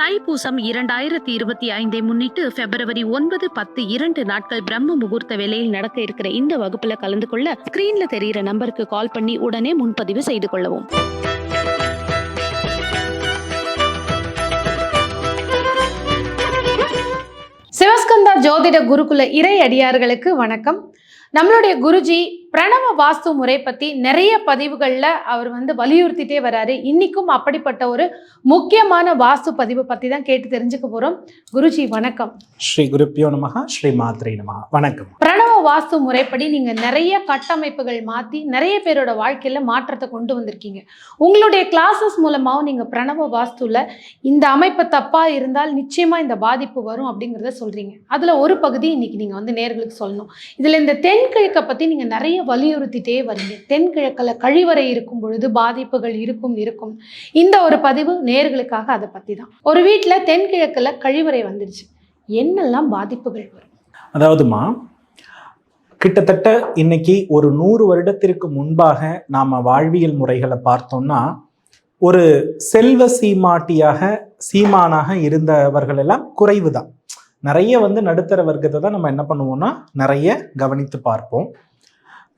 தைப்பூசம் இரண்டாயிரத்தி இருபத்தி ஐந்தை முன்னிட்டு பிப்ரவரி ஒன்பது பத்து இரண்டு நாட்கள் பிரம்ம முகூர்த்த வேலையில் நடக்க இருக்கிற இந்த வகுப்புல கலந்து கொள்ள ஸ்கிரீன்ல தெரியிற நம்பருக்கு கால் பண்ணி உடனே முன்பதிவு செய்து கொள்ளவும். சிவஸ்கந்தா ஜோதிட குருகுல இறை அடியார்களுக்கு வணக்கம். நம்மளுடைய குருஜி பிரணவ வாஸ்து முறை பத்தி நிறைய பதிவுகள்ல அவர் வந்து வலியுறுத்திட்டே வராரு. இன்னைக்கும் அப்படிப்பட்ட ஒரு முக்கியமான வாஸ்து பதிவு பத்தி தான் கேட்டு தெரிஞ்சுக்க போறோம். குருஜி வணக்கம். ஸ்ரீ குருப்பியோ நமகா ஸ்ரீ மாத்ரே நமகா வணக்கம். பிரணவ வாஸ்து முறைப்படி நீங்க நிறைய கட்டமைப்புகள் மாத்தி நிறைய பேரோட வாழ்க்கையில மாற்றத்தை கொண்டு வந்திருக்கீங்க. உங்களுடைய கிளாஸஸ் மூலமாவும் நீங்க பிரணவ வாஸ்துல இந்த அமைப்பு தப்பா இருந்தால் நிச்சயமா இந்த பாதிப்பு வரும் அப்படிங்கிறத சொல்றீங்க. அதுல ஒரு பகுதி இன்னைக்கு நீங்க வந்து நேர்களுக்கு சொல்லணும். இதுல இந்த தென்கிழக்கை பத்தி நீங்க நிறைய வலியுறுத்திட்டே வரீங்க. தென்கிழக்கில் கழிவறை இருக்கும் பொழுது பாதிப்புகள் இருக்கும் இருக்கும். இந்த ஒரு பதிவு நேர்களுக்காக அதை பத்தி தான். ஒரு வீட்டில் தென்கிழக்கில் கழிவறை வந்துடுச்சு என்னெல்லாம் பாதிப்புகள் வரும்? அதாவதுமா கிட்டத்தட்ட இன்னைக்கு ஒரு நூறு வருடத்திற்கு முன்பாக நாம் வாழ்வியல் முறைகளை பார்த்தோம்னா ஒரு செல்வ சீமாட்டியாக சீமானாக இருந்தவர்கள் எல்லாம் குறைவு தான் நிறைய வந்து நடுத்தர வர்க்கத்தை தான் நம்ம என்ன பண்ணுவோம்னா நிறைய கவனித்து பார்ப்போம்.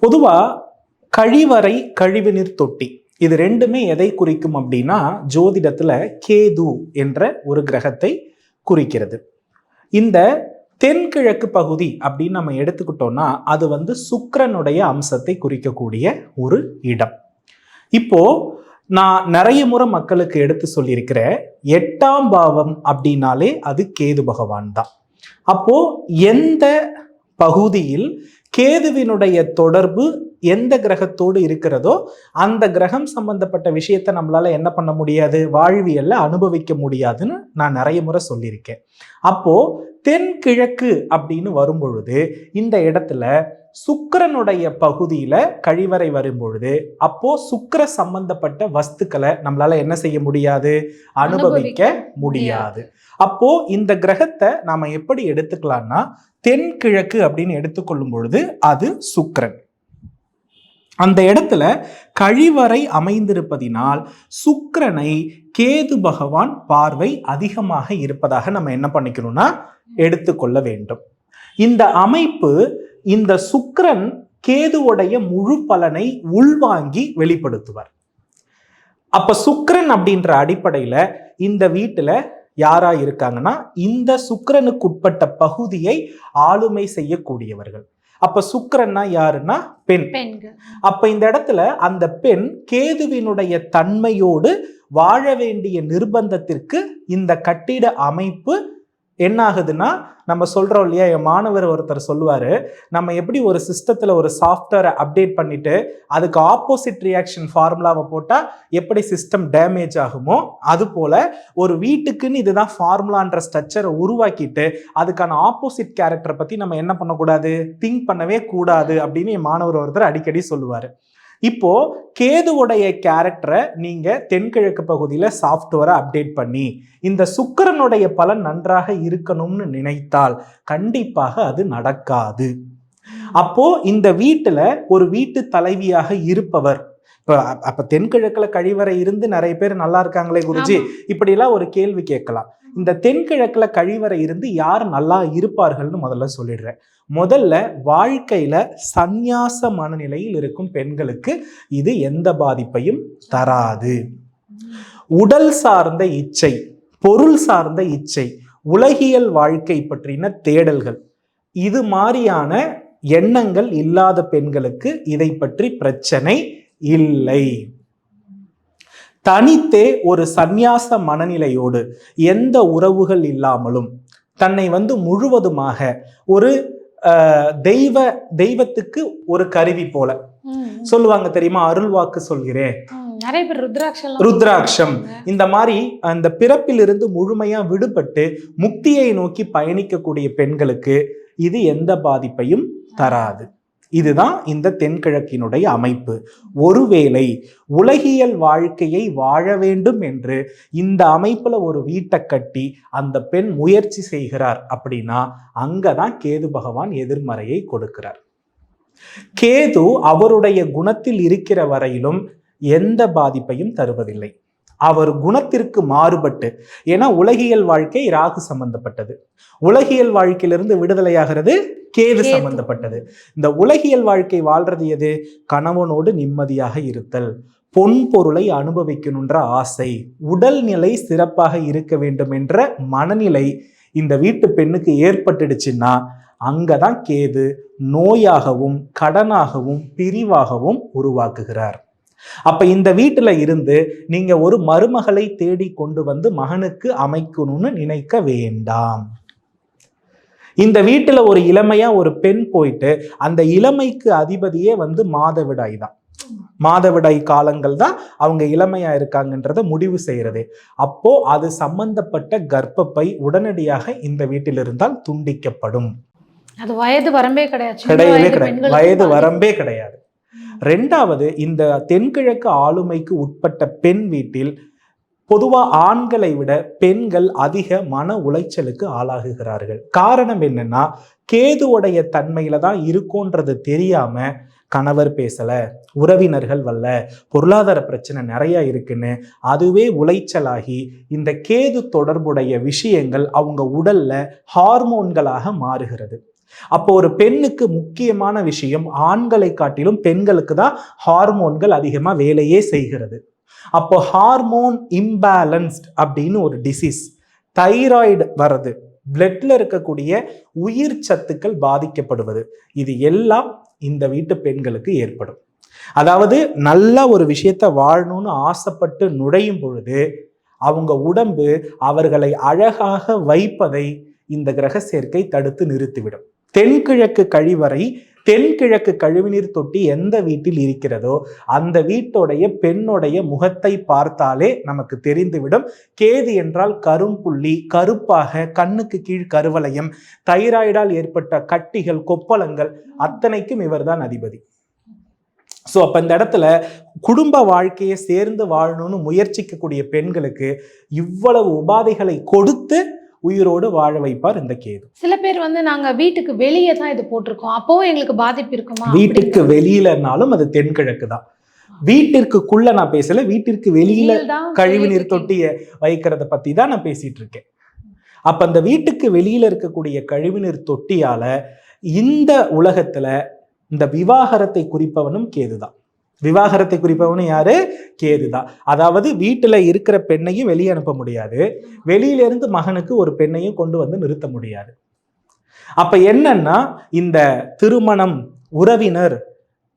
பொதுவாக கழிவறை கழிவுநீர் தொட்டி இது ரெண்டுமே எதை குறிக்கும் அப்படின்னா ஜோதிடத்தில் கேது என்ற ஒரு கிரகத்தை குறிக்கிறது. இந்த தென்கிழக்கு பகுதி அப்படின்னு நம்ம எடுத்துக்கிட்டோம்னா அது வந்து சுக்கிரனுடைய அம்சத்தை குறிக்கக்கூடிய ஒரு இடம். இப்போ நான் நிறைய முறை மக்களுக்கு எடுத்து சொல்லியிருக்கிற எட்டாம் பாவம் அப்படின்னாலே அது கேது பகவான் தான். அப்போ எந்த பகுதியில் கேதுவினுடைய தொடர்பு எந்த கிரகத்தோடு இருக்கிறதோ அந்த கிரகம் சம்பந்தப்பட்ட விஷயத்தை நம்மளால என்ன பண்ண முடியாது? வாழ்வியல்ல அனுபவிக்க முடியாதுன்னு நான் நிறைய முறை சொல்லியிருக்கேன். அப்போ தென்கிழக்கு அப்படின்னு வரும்பொழுது இந்த இடத்துல சுக்கிரனுடைய பகுதியில கழிவறை வரும்பொழுது அப்போ சுக்கிர சம்பந்தப்பட்ட வஸ்துக்களை நம்மளால என்ன செய்ய முடியாது? அனுபவிக்க முடியாது. அப்போ இந்த கிரகத்தை நாம எப்படி எடுத்துக்கலாம்னா தென்கிழக்கு அப்படின்னு எடுத்துக்கொள்ளும் பொழுது அது சுக்கிரன். அந்த இடத்துல கழிவறை அமைந்திருப்பதினால் சுக்கிரனை கேது பகவான் பார்வை அதிகமாக இருப்பதாக நம்ம என்ன பண்ணிக்கணும்னா எடுத்துக்கொள்ள வேண்டும். இந்த அமைப்பு இந்த சுக்கிரன் கேதுவுடைய முழு பலனை உள்வாங்கி வெளிப்படுத்துவார். அப்ப சுக்கிரன் அப்படின்ற அடிப்படையில இந்த வீட்டுல யாரா இருக்காங்கன்னா இந்த சுக்கிரனுக்கு உட்பட்ட பகுதியை ஆளுமை செய்யக்கூடியவர்கள். அப்ப சுக்கிரன்னா யாருன்னா பெண். அப்ப இந்த இடத்துல அந்த பெண் கேதுவினுடைய தன்மையோடு வாழ வேண்டிய நிர்பந்தத்திற்கு இந்த கட்டிட அமைப்பு என்ன ஆகுதுன்னா நம்ம சொல்கிறோம் இல்லையா என் மாணவர் ஒருத்தர் சொல்லுவார் நம்ம எப்படி ஒரு சிஸ்டத்தில் ஒரு சாஃப்ட்வேரை அப்டேட் பண்ணிவிட்டு அதுக்கு ஆப்போசிட் ரியாக்ஷன் ஃபார்முலாவை போட்டால் எப்படி சிஸ்டம் டேமேஜ் ஆகுமோ அதுபோல் ஒரு வீட்டுக்குன்னு இதுதான் ஃபார்முலான்ற ஸ்ட்ரக்சரை உருவாக்கிட்டு அதுக்கான ஆப்போசிட் கேரக்டரை பற்றி நம்ம என்ன பண்ணக்கூடாது? திங்க் பண்ணவே கூடாது அப்படின்னு என் மாணவர் ஒருத்தர் அடிக்கடி சொல்லுவார். இப்போ கேதுவுடைய கேரக்டரை நீங்க தென்கிழக்கு பகுதியில சாஃப்ட்வேரை அப்டேட் பண்ணி இந்த சுக்கிரனுடைய பலன் நன்றாக இருக்கணும்னு நினைத்தால் கண்டிப்பாக அது நடக்காது. அப்போ இந்த வீட்டுல ஒரு வீட்டு தலைவியாக இருப்பவர் இப்ப அப்ப தென்கிழக்குல கழிவறை இருந்து நிறைய பேர் நல்லா இருக்காங்களே குருஜி. இப்படிலாம் ஒரு கேள்வி கேட்கலாம். இந்த தென்கிழக்குல கழிவறை இருந்து யார் நல்லா இருப்பார்கள்னு முதல்ல சொல்லிடுறேன். முதல்ல வாழ்க்கையில் சந்நியாச மனநிலையில் இருக்கும் பெண்களுக்கு இது எந்த பாதிப்பையும் தராது. உடல் சார்ந்த இச்சை பொருள் சார்ந்த இச்சை உலகியல் வாழ்க்கை பற்றின தேடல்கள் இது மாதிரியான எண்ணங்கள் இல்லாத பெண்களுக்கு இதை பற்றி பிரச்சனை இல்லை. தனித்தே ஒரு சந்நியாச மனநிலையோடு எந்த உறவுகள் இல்லாமலும் தன்னை வந்து முழுவதுமாக ஒரு தெய்வ தெய்வத்துக்கு ஒரு கருவி போல. சொல்லுவாங்க தெரியுமா? அருள்வாக்கு சொல்கிறேன். ம். நிறைய பேர் ருத்ராட்சம். ருத்ராட்சம் இந்த மாதிரி அந்த பிறப்பிலிருந்து முழுமையா விடுபட்டு முக்தியை நோக்கி பயணிக்கக்கூடிய பெண்களுக்கு இது எந்த பாதிப்பையும் தராது. இதுதான் இந்த தென்கிழக்கினுடைய அமைப்பு. ஒருவேளை உலகியல் வாழ்க்கையை வாழ வேண்டும் என்று இந்த அமைப்புல ஒரு வீட்டை கட்டி அந்த பெண் முயற்சி செய்கிறார் அப்படின்னா அங்கதான் கேது பகவான் எதிர்மறையை கொடுக்கிறார். கேது அவருடைய குணத்தில் இருக்கிற வரையிலும் எந்த பாதிப்பையும் தருவதில்லை. அவர் குணத்திற்கு மாறுபட்டு ஏன்னா உலகியல் வாழ்க்கை ராகு சம்பந்தப்பட்டது. உலகியல் வாழ்க்கையிலிருந்து விடுதலையாகிறது கேது கேது. சம்பந்தப்பட்டது. இந்த உலகியல் வாழ்க்கை வாழ்றது எது? கணவனோடு நிம்மதியாக இருத்தல் பொன் பொருளை அனுபவிக்கணுன்ற ஆசை உடல்நிலை சிறப்பாக இருக்க வேண்டும் என்ற மனநிலை இந்த வீட்டு பெண்ணுக்கு ஏற்பட்டுடுச்சுன்னா அங்கதான் கேது நோயாகவும் கடனாகவும் பிரிவாகவும் உருவாக்குகிறார். அப்ப இந்த வீட்டுல இருந்து நீங்க ஒரு மருமகளை தேடி கொண்டு வந்து மகனுக்கு அமைக்கணும்னு நினைக்க வேண்டாம். இந்த வீட்டுல ஒரு இளமையா ஒரு பெண் போயிட்டு அந்த இளமைக்கு அதிபதியே வந்து மாதவிடாய் தான். மாதவிடாய் காலங்கள் தான் அவங்க இளமையா இருக்காங்கன்றத முடிவு செய்யறது. அப்போ அது சம்பந்தப்பட்ட கர்ப்பப்பை உடனடியாக இந்த வீட்டில் இருந்தால் துண்டிக்கப்படும். அது வயது வரம்பே கிடையாது. கிடையவே வயது கிடையாது. வயது வரம்பே கிடையாது. ரெண்டாவது இந்த தென்கிழக்கு ஆளுமைக்கு உட்பட்ட பெண் வீட்டில் பொதுவா ஆண்களை விட பெண்கள் அதிக மன உளைச்சலுக்கு ஆளாகுகிறார்கள். காரணம் என்னன்னா கேதுவுடைய தன்மையில தான் இருக்கோன்றது தெரியாம கணவர் பேசல உறவினர்கள் வல்ல பொருளாதார பிரச்சனை நிறைய இருக்குன்னு அதுவே உளைச்சலாகி இந்த கேது தொடர்புடைய விஷயங்கள் அவங்க உடல்ல ஹார்மோன்களாக மாறுகிறது. அப்போ ஒரு பெண்ணுக்கு முக்கியமான விஷயம் ஆண்களை காட்டிலும் பெண்களுக்கு தான் ஹார்மோன்கள் அதிகமாக வேலையே செய்கிறது. அப்போ ஹார்மோன் இம்பேலன்ஸ்ட் அப்படின்னு ஒரு டிசீஸ் தைராய்டு வர்றது பிளட்ல இருக்கக்கூடிய உயிர் சத்துக்கள் பாதிக்கப்படுவது இது எல்லாம் இந்த வீட்டு பெண்களுக்கு ஏற்படும். அதாவது நல்ல ஒரு விஷயத்த வாழணும்னு ஆசைப்பட்டு நுழையும் பொழுது அவங்க உடம்பு அவர்களை அழகாக வைப்பதை இந்த கிரக சேர்க்கை தடுத்து நிறுத்திவிடும். தென்கிழக்கு கழிவறை தென்கிழக்கு கழிவுநீர் தொட்டி எந்த வீட்டில் இருக்கிறதோ அந்த வீட்டுடைய பெண்ணுடைய முகத்தை பார்த்தாலே நமக்கு தெரிந்துவிடும். கேது என்றால் கரும்புள்ளி கருப்பாக கண்ணுக்கு கீழ் கருவளையம் தைராய்டால் ஏற்பட்ட கட்டிகள் கொப்பளங்கள் அத்தனைக்கும் இவர்தான் அதிபதி. ஸோ அப்போ இந்த இடத்துல குடும்ப வாழ்க்கையை சேர்ந்து வாழணும்னு முயற்சிக்கக்கூடிய பெண்களுக்கு இவ்வளவு உபாதைகளை கொடுத்து உயிரோடு வாழ வைப்பார் இந்த கேது. சில பேர் வந்து நாங்க வீட்டுக்கு வெளியே தான் இது போட்டிருக்கோம். அப்பவும் எங்களுக்கு பாதிப்பு இருக்குமா? வீட்டுக்கு வெளியிலனாலும் அது தென்கிழக்கு தான். வீட்டிற்குள்ள நான் பேசல வீட்டிற்கு வெளியில கழிவுநீர் தொட்டியை வைக்கிறத பத்தி தான் நான் பேசிட்டு இருக்கேன். அப்ப அந்த வீட்டுக்கு வெளியில இருக்கக்கூடிய கழிவுநீர் தொட்டியால இந்த உலகத்துல இந்த விவாகரத்தை குறிப்பவனும் கேதுதான். விவாகரத்தை குறிப்பவனும் யாரு? கேதுதான். அதாவது வீட்டுல இருக்கிற பெண்ணையும் வெளியே அனுப்ப முடியாது. வெளியில இருந்து மகனுக்கு ஒரு பெண்ணையும் கொண்டு வந்து நிறுத்த முடியாது. அப்ப என்னன்னா இந்த திருமணம் உறவினர்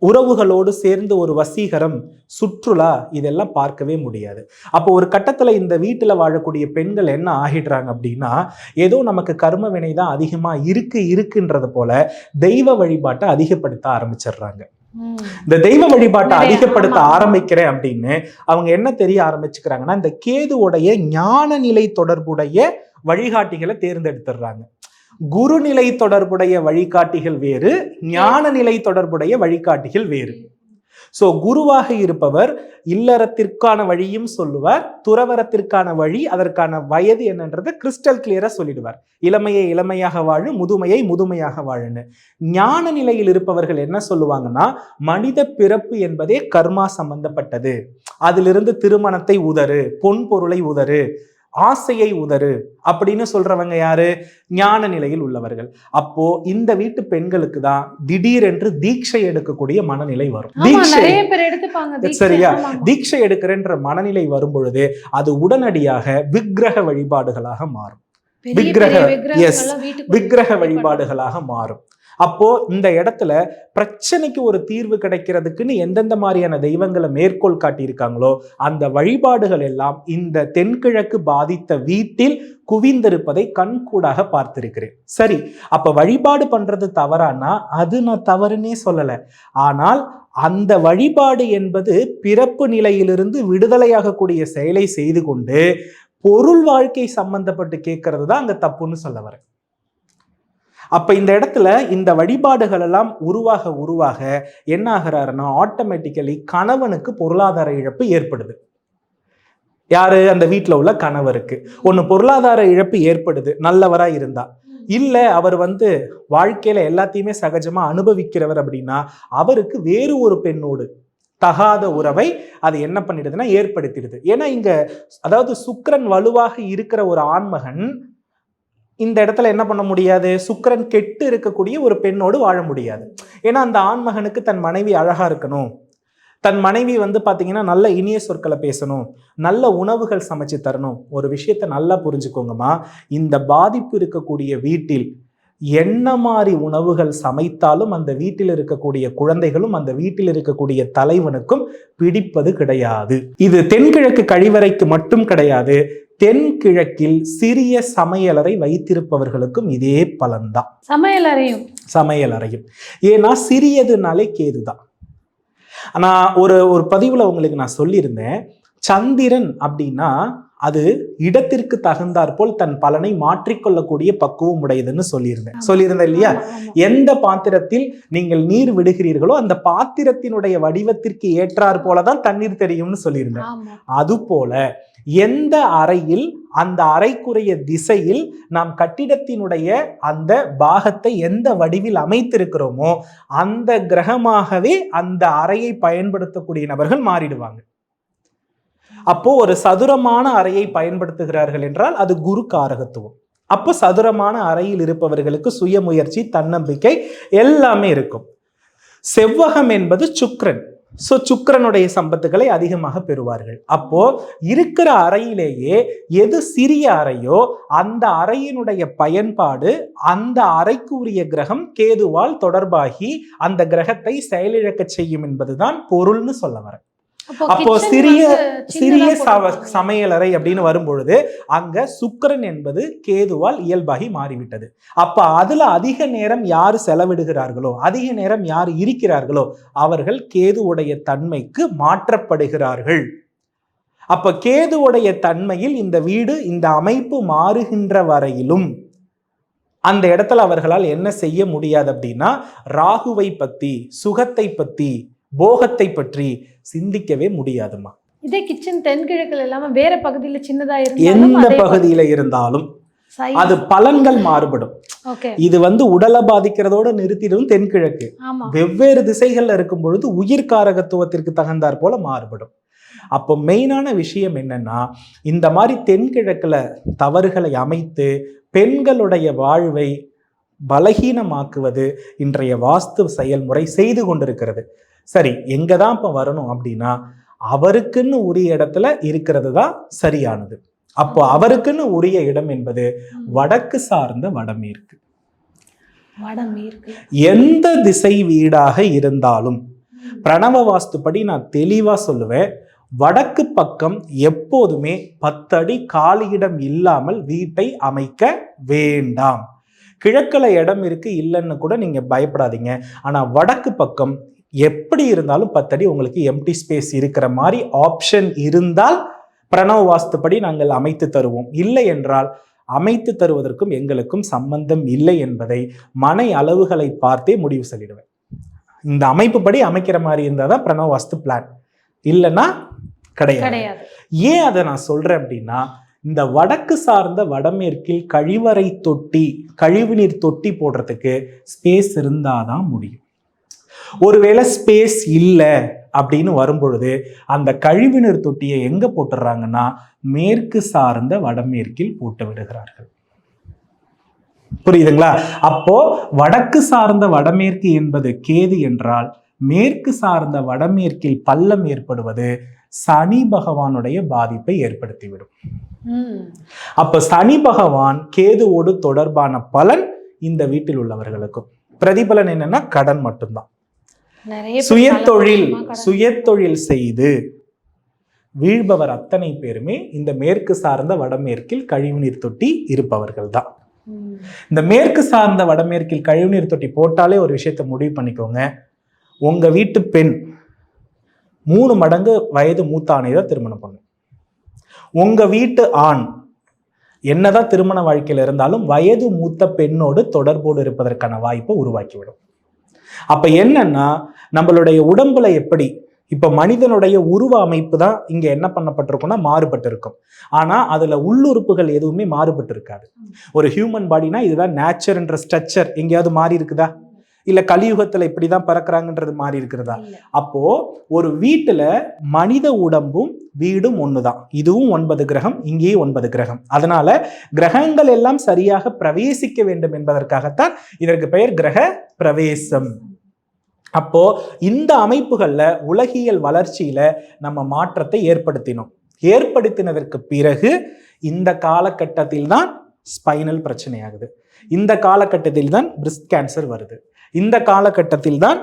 உறவுகளோடு சேர்ந்து ஒரு வசீகரம் சுற்றுலா இதெல்லாம் பார்க்கவே முடியாது. அப்போ ஒரு கட்டத்தில் இந்த வீட்டில் வாழக்கூடிய பெண்கள் என்ன ஆகிடுறாங்க அப்படின்னா ஏதோ நமக்கு கர்ம வினை தான் அதிகமாக இருக்கு இருக்குன்றது போல தெய்வ வழிபாட்டை அதிகப்படுத்த ஆரம்பிச்சிடுறாங்க. இந்த தெய்வ வழிபாட்டை அதிகப்படுத்த. ஆரம்பிக்கிறேன் அப்படின்னு அவங்க என்ன தெரிய ஆரம்பிச்சுக்கிறாங்கன்னா இந்த கேதுவுடைய ஞான நிலை தொடர்புடைய வழிகாட்டிகளை தேர்ந்தெடுத்துடுறாங்க. குருநிலை தொடர்புடைய வழிகாட்டிகள் வேறு ஞான நிலை தொடர்புடைய வழிகாட்டிகள் வேறு. ஸோ குருவாக இருப்பவர் இல்லறத்திற்கான வழியும் சொல்லுவார் துறவரத்திற்கான வழி அதற்கான வயது என்னன்றதை கிறிஸ்டல் கிளியராக சொல்லிடுவார். இளமையை இளமையாக வாழு முதுமையை முதுமையாக வாழுன்னு. ஞான நிலையில் இருப்பவர்கள் என்ன சொல்லுவாங்கன்னா மனித பிறப்பு என்பதே கர்மா சம்பந்தப்பட்டது. அதிலிருந்து திருமணத்தை உதறு பொன் பொருளை உதறு ஆசையை உதறு அப்படின்னு சொல்றவங்க யாரு? ஞான நிலையில் உள்ளவர்கள். அப்போ இந்த வீட்டு பெண்களுக்கு தான் திடீரென்று தீட்சை எடுக்கக்கூடிய மனநிலை வரும். தீட்சை. சரியா? தீட்சை எடுக்கிறன்ற மனநிலை வரும் பொழுது அது உடனடியாக விக்கிரக வழிபாடுகளாக மாறும். விக்கிரக- வீட்டுக்கு விக்கிரக வழிபாடு. வழிபாடுகளாக மாறும். அப்போ இந்த இடத்துல பிரச்சனைக்கு ஒரு தீர்வு கிடைக்கிறதுக்குன்னு எந்தெந்த மாதிரியான தெய்வங்களை மேற்கோள் காட்டியிருக்காங்களோ அந்த வழிபாடுகள் எல்லாம் இந்த தென்கிழக்கு பாதித்த வீட்டில் குவிந்திருப்பதை கண்கூடாக பார்த்திருக்கிறேன். சரி அப்ப வழிபாடு பண்றது தவறானா? அது நான் தவறுனே சொல்லல. ஆனால் அந்த வழிபாடு என்பது பிறப்பு நிலையிலிருந்து விடுதலையாகக்கூடிய செயலை செய்து கொண்டு பொருள் வாழ்க்கை சம்பந்தப்பட்டு கேட்கறது தான் அங்க தப்புன்னு சொல்ல வரேன். அப்போ இந்த இடத்துல இந்த வழிபாடுகள் எல்லாம் உருவாக உருவாக என்ன ஆகிறாருன்னா ஆட்டோமேட்டிக்கலி கணவனுக்கு பொருளாதார இழப்பு ஏற்படுது. யாரு? அந்த வீட்டில் உள்ள கணவருக்கு. ஒன்று பொருளாதார இழப்பு ஏற்படுது நல்லவரா இருந்தா. இல்லை அவர் வந்து வாழ்க்கையில எல்லாத்தையுமே சகஜமா அனுபவிக்கிறவர் அப்படின்னா அவருக்கு வேறு ஒரு பெண்ணோடு தகாத உறவை அது என்ன பண்ணிடுதுன்னா ஏற்படுத்திடுது. ஏன்னா இங்க அதாவது சுக்கரன் வலுவாக இருக்கிற ஒரு ஆண்மகன் இந்த இடத்துல என்ன பண்ண முடியாது? சுக்கிரன் கெட்டு இருக்கக்கூடிய ஒரு பெண்ணோடு வாழ முடியாது. ஏன்னா அந்த ஆண்மகனுக்கு தன் மனைவி அழகா இருக்கணும். தன் மனைவி வந்து பார்த்தீங்கன்னா நல்ல இனிய சொற்களை பேசணும். நல்ல உணவுகள் சமைச்சு தரணும். ஒரு விஷயத்த நல்லா புரிஞ்சுக்கோங்கம்மா. இந்த பாதிப்பு இருக்கக்கூடிய வீட்டில் என்ன மாதிரி உணவுகள் சமைத்தாலும் அந்த வீட்டில் இருக்கக்கூடிய குழந்தைகளும் அந்த வீட்டில் இருக்கக்கூடிய தலைவனுக்கும் பிடிப்பது கிடையாது. இது தென்கிழக்கு கழிவறைக்கு மட்டும் கிடையாது. தென்கிழக்கில் சிறிய சமையலறை வைத்திருப்பவர்களுக்கும் இதே பலன்தான். சமையலறையும். சமையலறையும். ஏன்னா சிறியதுனாலே கேதுதான். நான் ஒரு ஒரு பதிவுல உங்களுக்கு நான் சொல்லியிருந்தேன் சந்திரன் அப்படின்னா அது இடத்திற்கு தகுந்தாற்போல் தன் பலனை மாற்றிக்கொள்ளக்கூடிய பக்குவம் உடையதுன்னு சொல்லியிருந்தேன். சொல்லியிருந்தேன் இல்லையா. எந்த பாத்திரத்தில் நீங்கள் நீர் விடுகிறீர்களோ அந்த பாத்திரத்தினுடைய வடிவத்திற்கு ஏற்றாற் போலதான் தண்ணீர் தெரியும்னு சொல்லியிருந்தேன். ஆமா. அதுபோல எந்த அறையில் அந்த அறைக்குரிய திசையில் நாம் கட்டிடத்தினுடைய அந்த பாகத்தை எந்த வடிவில் அமைத்திருக்கிறோமோ அந்த கிரகமாகவே அந்த அறையை பயன்படுத்தக்கூடிய நபர்கள் மாறிடுவாங்க. அப்போ ஒரு சதுரமான அறையை பயன்படுத்துகிறார்கள் என்றால் அது குரு காரகத்துவம். அப்போ சதுரமான அறையில் இருப்பவர்களுக்கு சுயமுயற்சி தன்னம்பிக்கை எல்லாமே இருக்கும். செவ்வகம் என்பது சுக்ரன். ஸோ சுக்கிரனுடைய சம்பத்துக்களை அதிகமாக பெறுவார்கள். அப்போ இருக்கிற அறையிலேயே எது சிறிய அறையோ அந்த அறையினுடைய பயன்பாடு அந்த அறைக்குரிய கிரகம் கேதுவால் தொடர்பாகி அந்த கிரகத்தை செயலிழக்கச் செய்யும் என்பதுதான் பொருள்னு சொல்ல வரேன். அப்போ சிறிய சிறிய. சமையலறை அப்படின்னு வரும்பொழுது அங்க சுக்கிரன் என்பது கேதுவால் இயல்பாகி மாறிவிட்டது அப்ப அதுல அதிக நேரம் யார் செலவிடுகிறார்களோ அதிக நேரம் யார் இருக்கிறார்களோ அவர்கள் கேதுவுடைய தன்மைக்கு மாற்றப்படுகிறார்கள் அப்ப கேதுவுடைய தன்மையில் இந்த வீடு இந்த அமைப்பு மாறுகின்ற வரையிலும் அந்த இடத்துல அவர்களால் என்ன செய்ய முடியாது அப்படின்னா ராகுவை பத்தி சுகத்தை பத்தி போகத்தை பற்றி சிந்திக்கவே முடியாதுமா இதே கிச்சன் தென்கிழக்குல இல்லாம வேற பகுதியில சின்னதா இருந்தாலும் எந்த பகுதியில இருந்தாலும். அது பலன்கள் மாறுபடும். இது வந்து உடலை பாதிக்கிறதோட நிறுத்திடும் தென்கிழக்கு. வெவ்வேறு திசைகள்ல இருக்கும் பொழுது உயிர் காரகத்துவத்திற்கு தகுந்தாற் போல மாறுபடும். அப்போ மெயினான விஷயம் என்னன்னா இந்த மாதிரி தென்கிழக்குல தவறுகளை அமைத்து பெண்களுடைய வாழ்வை பலகீனமாக்குவது இன்றைய வாஸ்து செயல்முறை செய்து கொண்டிருக்கிறது. சரி எங்க தான் இப்போ வரணும் அப்படின்னா அவருக்குன்னு உரிய இடத்துல இருக்கிறது தான் சரியானது. அப்போ அவருக்குன்னு உரிய இடம் என்பது வடக்கு சார்ந்த வடமேற்கு. எந்த திசை வீடாக இருந்தாலும் பிரணவ வாஸ்துப்படி நான் தெளிவா சொல்லுவேன் வடக்கு பக்கம் எப்போதுமே பத்தடி காலியிடம் இல்லாமல் வீட்டை அமைக்க வேண்டாம். கிழக்குல இடம் இருக்கு இல்லைன்னு கூட நீங்க பயப்படாதீங்க. ஆனா வடக்கு பக்கம் எப்படி இருந்தாலும் பத்தடி உங்களுக்கு எம்டி ஸ்பேஸ் இருக்கிற மாதிரி ஆப்ஷன் இருந்தால் பிரணவ வாஸ்துப்படி நாங்கள் அமைத்து தருவோம். இல்லை என்றால் அமைத்து தருவதற்கும் எங்களுக்கும் சம்பந்தம் இல்லை என்பதை மனை அளவுகளை பார்த்தே முடிவு சொல்லிடுவேன். இந்த அமைப்புப்படி அமைக்கிற மாதிரி இருந்தால் தான் பிரணவ வாஸ்து பிளான் இல்லைன்னா கிடையாது. கிடையாது. ஏன் அதை நான் சொல்றேன் அப்படின்னா இந்த வடக்கு சார்ந்த வடமேற்கில் கழிவறை தொட்டி கழிவுநீர் தொட்டி போடுறதுக்கு ஸ்பேஸ் இருந்தாதான் முடியும். ஒருவேளை ஸ்பேஸ் இல்லை அப்படின்னு வரும்பொழுது அந்த கழிவுநீர் தொட்டியை எங்க போட்டுடுறாங்கன்னா மேற்கு சார்ந்த வடமேற்கில் போட்டு விடுகிறார்கள். புரியுதுங்களா? அப்போ வடக்கு சார்ந்த வடமேற்கு என்பது கேது என்றால் மேற்கு சார்ந்த வடமேற்கில் பள்ளம் ஏற்படுவது சனி பகவானுடைய பாதிப்பை ஏற்படுத்திவிடும். அப்ப சனி பகவான் கேதுவோடு தொடர்பான பலன் இந்த வீட்டில் உள்ளவர்களுக்கும். பிரதிபலன் என்னன்னா கடன் மட்டும்தான். கடன். சுயதொழில் செய்து வீழ்பவர் அத்தனை பேருமே இந்த மேற்கு சார்ந்த வடமேற்கில் கழிவுநீர் தொட்டி இருப்பவர்கள் தான். இந்த மேற்கு சார்ந்த வடமேற்கில் கழிவுநீர் தொட்டி போட்டாலே ஒரு விஷயத்தை முடிவு பண்ணிக்கோங்க உங்க வீட்டு பெண் மூணு மடங்கு வயது மூத்த ஆணை தான் திருமணம் பண்ணும் உங்க வீட்டு ஆண் என்னதான் திருமண வாழ்க்கையில் இருந்தாலும் வயது மூத்த பெண்ணோடு தொடர்போடு இருப்பதற்கான வாய்ப்பை உருவாக்கிவிடும் அப்ப என்னன்னா நம்மளுடைய உடம்புல எப்படி? இப்ப மனிதனுடைய உருவ அமைப்பு தான் இங்க என்ன பண்ணப்பட்டிருக்கும்னா மாறுபட்டு இருக்கும் ஆனா அதுல உள்ளுறுப்புகள் எதுவுமே மாறுபட்டு இருக்காது ஒரு ஹியூமன் பாடினா இதுதான் நேச்சர்ன்ற ஸ்ட்ரக்சர் எங்கேயாவது மாறி இருக்குதா? இல்ல கலியுகத்துல இப்படிதான் பிறக்கிறாங்கன்றது மாறி இருக்கிறதா. அப்போ ஒரு வீட்டுல மனித உடம்பும் வீடும் ஒண்ணுதான். இதுவும் ஒன்பது கிரகம் இங்கேயும் ஒன்பது கிரகம். அதனால கிரகங்கள் எல்லாம் சரியாக பிரவேசிக்க வேண்டும் என்பதற்காகத்தான் இதற்கு பெயர் கிரக பிரவேசம். அப்போ இந்த அமைப்புகளில் உலகியல் வளர்ச்சியில நம்ம மாற்றத்தை ஏற்படுத்தினோம். ஏற்படுத்தினதற்கு பிறகு இந்த காலகட்டத்தில் தான் ஸ்பைனல் பிரச்சனையாகுது. இந்த காலகட்டத்தில் தான் பிரிஸ்ட் கேன்சர் வருது. இந்த காலகட்டத்தில் தான்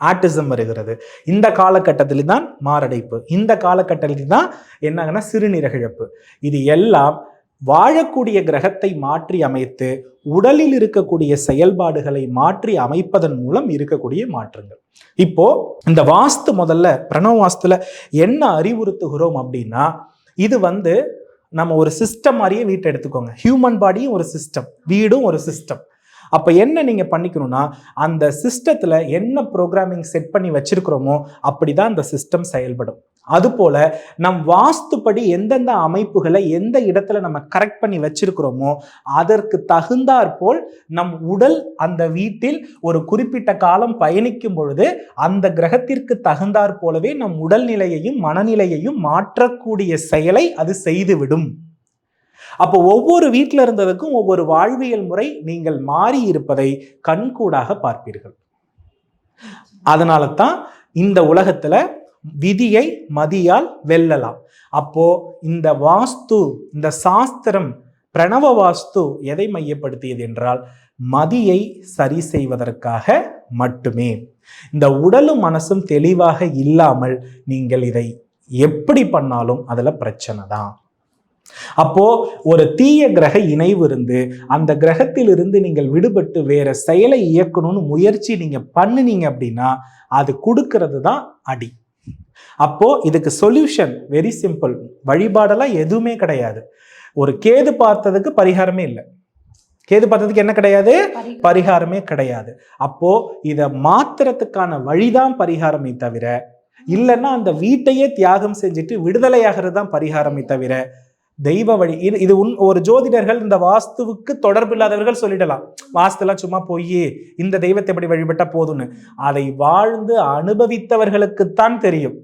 ஆட்டிசம் வருகிறது. இந்த காலகட்டத்தில் தான் மாரடைப்பு. இந்த காலகட்டத்தில் தான் என்னங்கன்னா சிறுநீரக இழப்பு. இது எல்லாம் வாழக்கூடிய கிரகத்தை மாற்றி அமைத்து உடலில் இருக்கக்கூடிய செயல்பாடுகளை மாற்றி அமைப்பதன் மூலம் இருக்கக்கூடிய மாற்றங்கள். இப்போ இந்த வாஸ்து முதல்ல பிரணவ வாஸ்துல என்ன அறிவுறுத்துகிறோம் அப்படின்னா இது வந்து நம்ம ஒரு சிஸ்டம் மாதிரியே வீட்டை எடுத்துக்கோங்க. ஹியூமன் பாடியும் ஒரு சிஸ்டம் வீடும் ஒரு சிஸ்டம் அப்போ என்ன நீங்கள் பண்ணிக்கணும்னா அந்த சிஸ்டத்தில் என்ன ப்ரோக்ராமிங் செட் பண்ணி வச்சிருக்கிறோமோ அப்படி தான் அந்த சிஸ்டம் செயல்படும். அதுபோல் நம் வாஸ்துப்படி எந்தெந்த அமைப்புகளை எந்த இடத்துல நம்ம கரெக்ட் பண்ணி வச்சிருக்கிறோமோ அதற்கு தகுந்தாற்போல் நம் உடல் அந்த வீட்டில் ஒரு குறிப்பிட்ட காலம் பயணிக்கும் பொழுது அந்த கிரகத்திற்கு தகுந்தாற் போலவே நம் உடல்நிலையையும் மனநிலையையும் மாற்றக்கூடிய செயலை அது செய்துவிடும். அப்போ ஒவ்வொரு வீட்டில் இருந்ததுக்கும் ஒவ்வொரு வாழ்வியல் முறை நீங்கள் மாறி இருப்பதை கண்கூடாக பார்ப்பீர்கள். அதனால தான் இந்த உலகத்தில் விதியை மதியால் வெல்லலாம். அப்போ இந்த வாஸ்து இந்த சாஸ்திரம் பிரணவ வாஸ்து எதை மையப்படுத்தியது என்றால் மதியை சரி செய்வதற்காக மட்டுமே. இந்த உடலும் மனசும் தெளிவாக இல்லாமல் நீங்கள் இதை எப்படி பண்ணாலும் அதில் பிரச்சனை தான். அப்போ ஒரு தீய கிரக இணைவு இருந்து அந்த கிரகத்தில் இருந்து நீங்கள் விடுபட்டு வேற செயலை இயக்கணும்னு முயற்சி நீங்க பண்ணுனீங்க அப்படின்னா அது கொடுக்கிறது தான் அடி. அப்போ இதுக்கு சொல்யூஷன் வெரி சிம்பிள் வழிபாடெல்லாம் எதுவுமே கிடையாது. ஒரு கேது பார்த்ததுக்கு பரிகாரமே இல்லை. கேது பார்த்ததுக்கு என்ன கிடையாது? பரிகாரம். பரிகாரமே கிடையாது. அப்போ இதை மாத்துறதுக்கான வழிதான் பரிகாரமே தவிர இல்லைன்னா அந்த வீட்டையே தியாகம் செஞ்சுட்டு விடுதலையாகிறது தான் பரிகாரமே தவிர தெய்வ வழி. இது இது உன் ஒரு ஜோதிடர்கள் இந்த வாஸ்துவுக்கு தொடர்பு இல்லாதவர்கள் சொல்லிடலாம். வாஸ்துலாம் சும்மா போய் இந்த தெய்வத்தை எப்படி வழிபட்டா போதும்னு. அதை வாழ்ந்து அனுபவித்தவர்களுக்குத்தான் தெரியும்.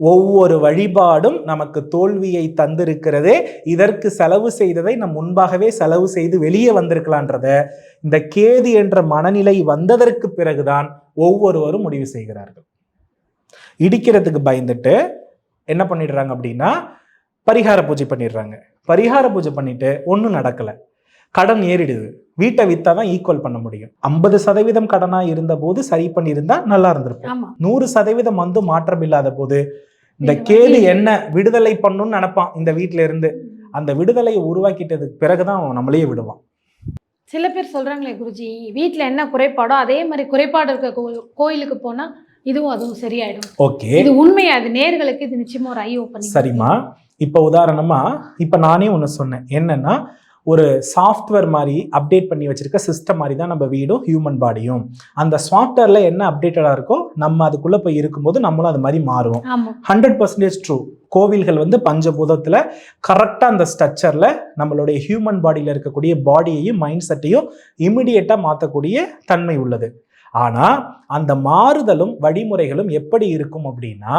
ஒவ்வொரு வழிபாடும் நமக்கு தோல்வியை தந்திருக்கிறதே. இதற்கு செலவு செய்ததை நம் முன்பாகவே செலவு செய்து வெளியே வந்திருக்கலான்றத இந்த கேது என்ற மனநிலை வந்ததற்கு பிறகுதான் ஒவ்வொருவரும் முடிவு செய்கிறார்கள். இடிக்கிறதுக்கு பயந்துட்டு என்ன பண்ணிடுறாங்க அப்படின்னா பரிகார பூஜை பண்ணிடுறாங்க. பரிகார பூஜை பண்ணிட்டு ஒன்றும் நடக்கல. கடன் ஏறிடுது. வீட்டை வித்தா தான் ஈக்குவல் பண்ண முடியும். ஐம்பது சதவீதம் கடனா இருந்த போது சரி பண்ணியிருந்தா நல்லா இருந்திருக்கும். நூறு சதவீதம் வந்து மாற்றம் இல்லாத போது இந்த கேது. என்ன விடுதலை பண்ணுன்னு நினைப்பான் இந்த வீட்ல இருந்து. அந்த விடுதலையை உருவாக்கிட்டதுக்கு பிறகுதான் அவன் நம்மளையே விடுவான். சில பேர் சொல்றாங்களே குருஜி வீட்ல என்ன குறைபாடோ அதே மாதிரி குறைபாடு இருக்க கோயிலுக்கு போனா இதுவும் அதுவும் சரியாயிடும். ஓகே. இது உண்மை அது நேர்களுக்கு இது நிச்சயமா ஒரு ஐ ஓப்பனிங் சரிம்மா. இப்ப உதாரணமா இப்ப நானே ஒண்ணு சொன்னேன். என்னன்னா ஒரு சாஃப்ட்வேர் மாதிரி அப்டேட் பண்ணி வச்சிருக்க சிஸ்டம் மாதிரி தான் நம்ம வீடும் ஹியூமன் பாடியும் அந்த சாஃப்ட்வேர்ல என்ன அப்டேட்டடா இருக்கோ நம்ம அதுக்குள்ள போய் இருக்கும்போது நம்மளும் அது மாதிரி மாறுவோம். ஹண்ட்ரட் பர்சன்டேஜ் ட்ரூ கோவில்கள் வந்து பஞ்சபூதத்தில் கரெக்டாக அந்த ஸ்ட்ரக்சரில் நம்மளுடைய ஹியூமன் பாடியில் இருக்கக்கூடிய பாடியையும் மைண்ட் செட்டையும் இமிடியேட்டாக மாற்றக்கூடிய தன்மை உள்ளது. ஆனால் அந்த மாறுதலும் வழிமுறைகளும் எப்படி இருக்கும் அப்படின்னா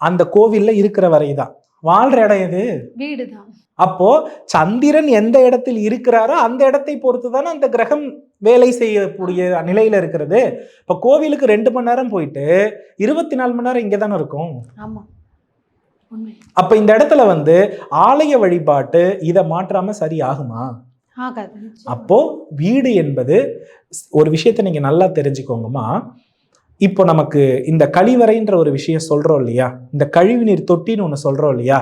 அந்த கோவிலில் இருக்கிற வரை தான் வாழ்கிற இடம் எது? வீடு தான் அப்போ சந்திரன் எந்த இடத்தில் இருக்கிறாரோ அந்த இடத்தை பொறுத்து தானே அந்த கிரகம் வேலை செய்யக்கூடிய நிலையில இருக்கிறது. இப்போ கோவிலுக்கு ரெண்டு மணி நேரம் போயிட்டு இருபத்தி நாலு மணி நேரம் இங்கே தானே இருக்கும்? ஆமா. அப்ப இந்த இடத்துல வந்து ஆலய வழிபாட்டு இதை மாற்றாம சரி ஆகுமா. அப்போ வீடு என்பது ஒரு விஷயத்தை நீங்க நல்லா தெரிஞ்சுக்கோங்கம்மா. இப்போ நமக்கு இந்த கழிவறைன்ற ஒரு விஷயம் சொல்றோம் இல்லையா? இந்த கழிவுநீர் தொட்டின்னு ஒன்று சொல்றோம் இல்லையா?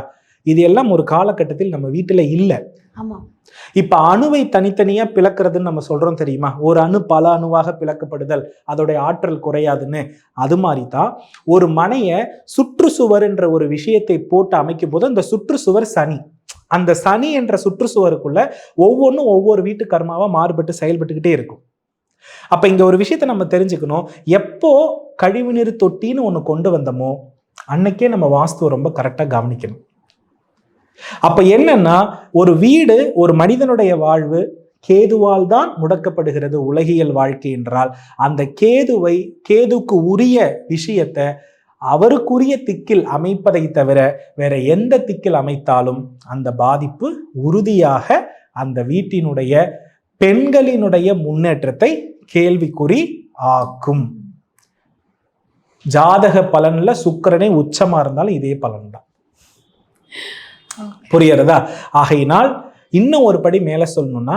இது எல்லாம் ஒரு காலகட்டத்தில் நம்ம வீட்டுல இல்லை. ஆமா. இப்ப அணுவை தனித்தனியா பிளக்கிறதுன்னு நம்ம சொல்றோம் தெரியுமா? ஒரு அணு பல அணுவாக பிளக்கப்படுதல் அதோடைய ஆற்றல் குறையாதுன்னு. அது மாதிரி தான் ஒரு மனைய சுற்றுச்சுவர் என்ற ஒரு விஷயத்தை போட்டு அமைக்கும் போது அந்த சுற்றுச்சுவர் சனி. அந்த சனி என்ற சுற்றுச்சுவருக்குள்ள ஒவ்வொன்றும் ஒவ்வொரு வீட்டு கர்மாவா மாறுபட்டு செயல்பட்டுக்கிட்டே இருக்கும். அப்ப இங்கே ஒரு விஷயத்தை நம்ம தெரிஞ்சுக்கணும். எப்போ கழிவுநீர் தொட்டின்னு ஒன்று கொண்டு வந்தோமோ அன்னைக்கே நம்ம வாஸ்துவை ரொம்ப கரெக்டாக கவனிக்கணும். அப்ப என்னன்னா ஒரு வீடு ஒரு மனிதனுடைய வாழ்வு கேதுவால் தான் முடக்கப்படுகிறது உலகியல் வாழ்க்கை என்றால் அந்த கேதுவை கேதுக்கு உரிய விஷயத்தை அவருக்குரிய திக்கில் அமைப்பதை தவிர வேற எந்த திக்கில் அமைத்தாலும் அந்த பாதிப்பு உறுதியாக அந்த வீட்டினுடைய பெண்களினுடைய முன்னேற்றத்தை கேள்விக்குறி ஆக்கும் ஜாதக பலன்ல சுக்கிரனே உச்சமா இருந்தாலும் இதே பலன் தான் புரியறதா ஆகையினால் இன்னும் ஒரு படி மேல சொல்லணும்னா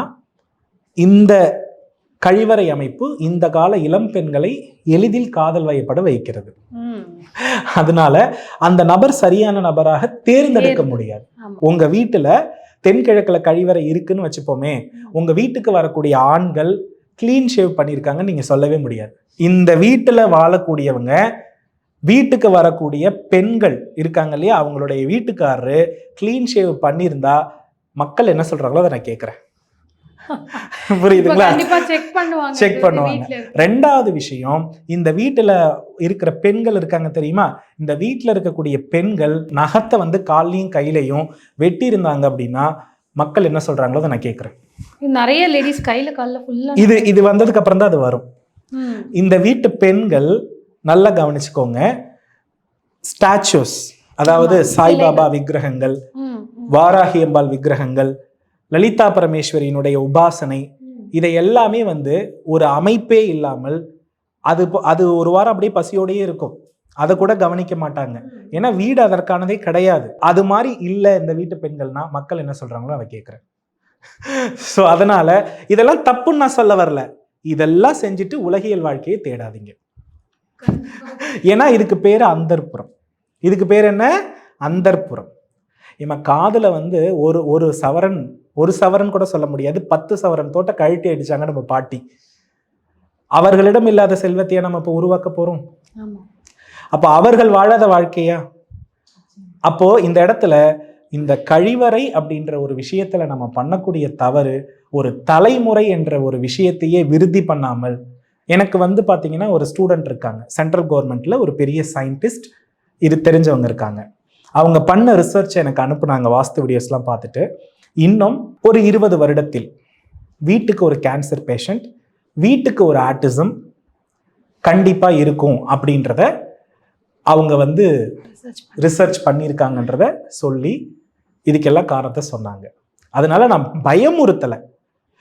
இந்த கழிவறை அமைப்பு இந்த கால இளம் பெண்களை எளிதில் காதல் வயப்பட வைக்கிறது. அதனால அந்த நபர் சரியான நபராக தேர்ந்தெடுக்க தேர்ந்து. முடியாது. உங்க வீட்டுல தென்கிழக்குல கழிவறை இருக்குன்னு வச்சுப்போமே உங்க வீட்டுக்கு வரக்கூடிய ஆண்கள் க்ளீன் ஷேவ் பண்ணியிருக்காங்கன்னு நீங்க சொல்லவே முடியாது. இந்த வீட்டுல வாழக்கூடியவங்க வீட்டுக்கு வரக்கூடிய பெண்கள் இருக்காங்க இல்லையா? அவங்களுடைய வீட்டுக்காரரு க்ளீன் ஷேவ் பண்ணியிருந்தா மக்கள் என்ன சொல்றாங்களோ அதை நான் கேட்குறேன் புரியுதுங்களா? செக் பண்ணுவாங்க. இது பண்ணுவாங்க. ரெண்டாவது விஷயம் இந்த வீட்டுல இருக்கிற பெண்கள் இருக்காங்க தெரியுமா? இந்த வீட்டுல இருக்கக்கூடிய பெண்கள் நகத்தை வந்து கால்லையும் கையிலையும் வெட்டி இருந்தாங்க அப்படின்னா மக்கள் என்ன சொல்றாங்களோ அதை நான் கேட்குறேன் நிறைய லேடிஸ் கையில கால்ல ஃபுல்லா இது இது வந்ததுக்கு அப்புறம் தான் அது வரும். இந்த வீட்டு பெண்கள் நல்லா கவனிச்சுக்கோங்க. ஸ்டாச்சுஸ் அதாவது சாய்பாபா விக்கிரகங்கள் வாராகி அம்பாள் விக்கிரகங்கள் லலிதா பரமேஸ்வரியினுடைய உபாசனை இதை எல்லாமே வந்து ஒரு அமைப்பே இல்லாமல் அது அது ஒரு வாரம் அப்படியே பசியோடயே இருக்கும். அதை கூட கவனிக்க மாட்டாங்க. ஏன்னா வீடு அதற்கானதே கிடையாது. அது மாதிரி இல்லை இந்த வீட்டு பெண்கள்னா மக்கள் என்ன சொல்றாங்களோ அதை கேட்குறேன் ஸோ அதனால இதெல்லாம் தப்புன்னு நான் சொல்ல வரல. இதெல்லாம் செஞ்சுட்டு உலகியல் வாழ்க்கையை தேடாதீங்க. ஏன்னா இதுக்கு பேர் அந்தர்ப்புறம் இதுக்கு பேர் என்ன? அந்தர்ப்புறம் இவன் காதுல வந்து ஒரு ஒரு சவரன் ஒரு சவரன் கூட சொல்ல முடியாது. பத்து சவரன் தோட்ட கழட்டி அடிச்சாங்க நம்ம பாட்டி. அவர்களிடம் இல்லாத செல்வத்தையா நம்ம இப்போ உருவாக்க போறோம். ஆமா. அப்போ அவர்கள் வாழாத வாழ்க்கையா? அப்போ இந்த இடத்துல இந்த கழிவறை அப்படின்ற ஒரு விஷயத்துல நம்ம பண்ணக்கூடிய தவறு ஒரு தலைமுறை என்ற ஒரு விஷயத்தையே விருத்தி பண்ணாமல் எனக்கு வந்து பார்த்தீங்கன்னா ஒரு ஸ்டூடெண்ட் இருக்காங்க. சென்ட்ரல் கவர்மெண்ட்ல ஒரு பெரிய சயின்டிஸ்ட் இது தெரிஞ்சவங்க இருக்காங்க. அவங்க பண்ண ரிசர்ச் எனக்கு அனுப்புனாங்க வாஸ்து வீடியோஸ்லாம் பார்த்துட்டு இன்னும் ஒரு இருபது வருடத்தில் வீட்டுக்கு ஒரு கேன்சர் பேஷண்ட் வீட்டுக்கு ஒரு ஆட்டிசம் கண்டிப்பாக இருக்கும் அப்படின்றத அவங்க வந்து ரிசர்ச் பண்ணியிருக்காங்கன்றத சொல்லி இதுக்கெல்லாம் காரணத்தை சொன்னாங்க. அதனால நான் பயமுறுத்தலை.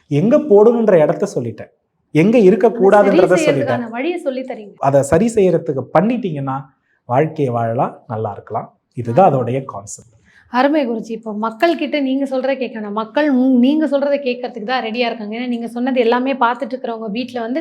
எங்க போடணுன்ற இடத்த சொல்லிட்டேன். எங்க இருக்கக்கூடாதுன்றத சொல்லிட்டேன். வழியை சொல்லி தரீங்க. அதை சரி செய்யறதுக்கு பண்ணிட்டீங்கன்னா வாழ்க்கையை வாழலாம் நல்லா இருக்கலாம். இதுதான் அதோடைய கான்செப்ட் அருமை குருஜி இப்போ மக்கள்கிட்ட நீங்கள் சொல்கிறத கேட்கணும் மக்கள் நீங்கள் சொல்கிறத கேட்கறதுக்கு தான் ரெடியாக இருக்காங்க. ஏன்னா நீங்கள் சொன்னது எல்லாமே பார்த்துட்டு இருக்கிறவங்க வீட்டில் வந்து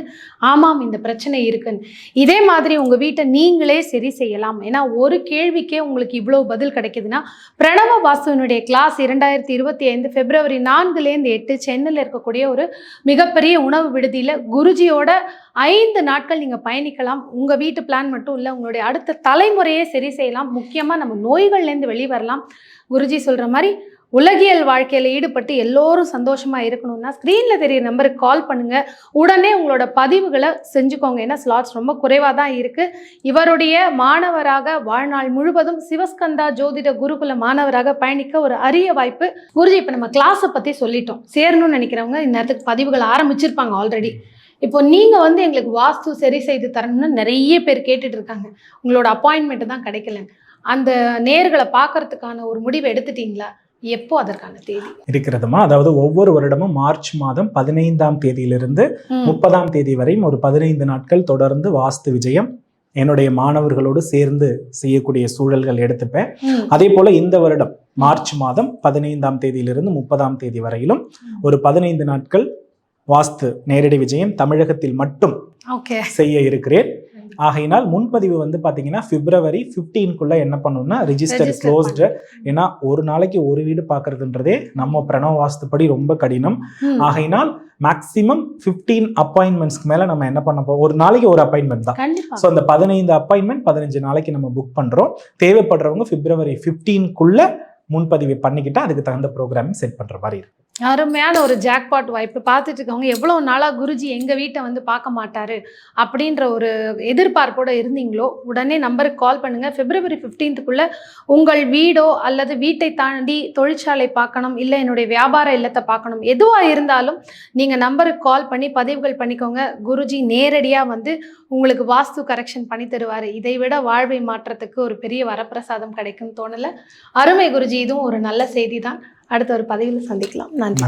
ஆமாம் இந்த பிரச்சனை இருக்குன்னு. இதே மாதிரி உங்கள் வீட்டை நீங்களே சரி செய்யலாம். ஏன்னா ஒரு கேள்விக்கே உங்களுக்கு இவ்வளோ பதில் கிடைக்குதுன்னா பிரணவ வாசுவினுடைய கிளாஸ் இரண்டாயிரத்தி இருபத்தி ஐந்து பிப்ரவரி நான்குலேருந்து எட்டு சென்னையில் இருக்கக்கூடிய ஒரு மிகப்பெரிய உணவு விடுதியில் குருஜியோட ஐந்து நாட்கள் நீங்கள் பயணிக்கலாம். உங்கள் வீட்டு பிளான் மட்டும் இல்லை உங்களுடைய அடுத்த தலைமுறையே சரி செய்யலாம். முக்கியமாக நம்ம நோய்கள்லேருந்து வெளிவரலாம். குருஜி சொல்கிற மாதிரி உலகியல் வாழ்க்கையில் ஈடுபட்டு எல்லோரும் சந்தோஷமாக இருக்கணும்னா ஸ்க்ரீனில் தெரியிற நம்பருக்கு கால் பண்ணுங்கள் உடனே உங்களோட பதிவுகளை செஞ்சுக்கோங்க. ஏன்னா ஸ்லாட்ஸ் ரொம்ப குறைவாக தான் இருக்குது இவருடைய மாணவராக வாழ்நாள் முழுவதும் சிவஸ்கந்தா ஜோதிட குருகுல மாணவராக பயணிக்க ஒரு அரிய வாய்ப்பு குருஜி இப்போ நம்ம கிளாஸை பற்றி சொல்லிட்டோம். சேரணும்னு நினைக்கிறவங்க இந்நேரத்துக்கு பதிவுகள் ஆரம்பிச்சிருப்பாங்க ஆல்ரெடி இப்போ நீங்கள் வந்து எங்களுக்கு வாஸ்து சரி செய்து தரணும்னு நிறைய பேர் கேட்டுட்டு இருக்காங்க. உங்களோட அப்பாயின்மெண்ட்டு தான் கிடைக்கல அந்த நேர்களை பார்க்கறதுக்கான ஒரு முடிவை எடுத்துட்டீங்களா? எப்போ அதற்கான தேதி? இருக்கிறதுமா? அதாவது ஒவ்வொரு வருடமும் மார்ச் மாதம் பதினைந்தாம் தேதியிலிருந்து. முப்பதாம் தேதி வரையும் ஒரு பதினைந்து நாட்கள் தொடர்ந்து வாஸ்து விஜயம். என்னுடைய மாணவர்களோடு சேர்ந்து செய்யக்கூடிய சூழல்கள் எடுத்துப்பேன். அதே போல இந்த வருடம் மார்ச் மாதம் பதினைந்தாம் தேதியிலிருந்து முப்பதாம் தேதி வரையிலும் ஒரு பதினைந்து நாட்கள் வாஸ்து நேரடி விஜயம் தமிழகத்தில் மட்டும் ஓகே. செய்ய இருக்கிறேன். ஆகையினால் முன்பதிவு வந்து பாத்தீங்கன்னா பிப்ரவரி 15 குள்ள என்ன பண்ணணும்னா ரிஜிஸ்டர் க்ளோஸ்டு ஏன்னா ஒரு நாளைக்கு ஒரு வீடு பார்க்கறதுன்றதே நம்ம பிரணவ வாஸ்துப்படி ரொம்ப கடினம். ஆகையினால் மேக்ஸிமம் 15 அப்பாயின்மெண்ட்ஸ்க்கு மேல நம்ம என்ன பண்ண போறோம்? ஒரு நாளைக்கு ஒரு அப்பாயின்மெண்ட் தான். ஸோ அந்த பதினைந்து அப்பாயின்மெண்ட் பதினஞ்சு நாளைக்கு நம்ம புக் பண்றோம். தேவைப்படுறவங்க பிப்ரவரி 15 குள்ள முன்பதிவு பண்ணிக்கிட்டா அதுக்கு தகுந்த ப்ரோக்ராமிங் செட் பண்ற மாதிரி இருக்கு அருமையான ஒரு ஜாக்பாட் வாய்ப்பு. பார்த்துட்டு இருக்கவங்க எவ்வளோ நாளாக குருஜி எங்கள் வீட்டை வந்து பார்க்க மாட்டாரு அப்படின்ற ஒரு எதிர்பார்ப்போட இருந்தீங்களோ உடனே நம்பருக்கு கால் பண்ணுங்கள் பிப்ரவரி ஃபிஃப்டீன்த்துக்குள்ளே உங்கள் வீடோ அல்லது வீட்டை தாண்டி தொழிற்சாலை பார்க்கணும் இல்லை என்னுடைய வியாபார இல்லத்தை பார்க்கணும் எதுவாக இருந்தாலும் நீங்கள் நம்பருக்கு கால் பண்ணி பதிவுகள் பண்ணிக்கோங்க. குருஜி நேரடியாக வந்து உங்களுக்கு வாஸ்து கரெக்ஷன் பண்ணி தருவார். இதை விட வாழ்வை மாற்றத்துக்கு ஒரு பெரிய வரப்பிரசாதம் கிடைக்கும் தோணலை. அருமை குருஜி இதுவும் ஒரு நல்ல செய்தி தான் அடுத்த ஒரு பதவியில் சந்திக்கலாம். நன்றி.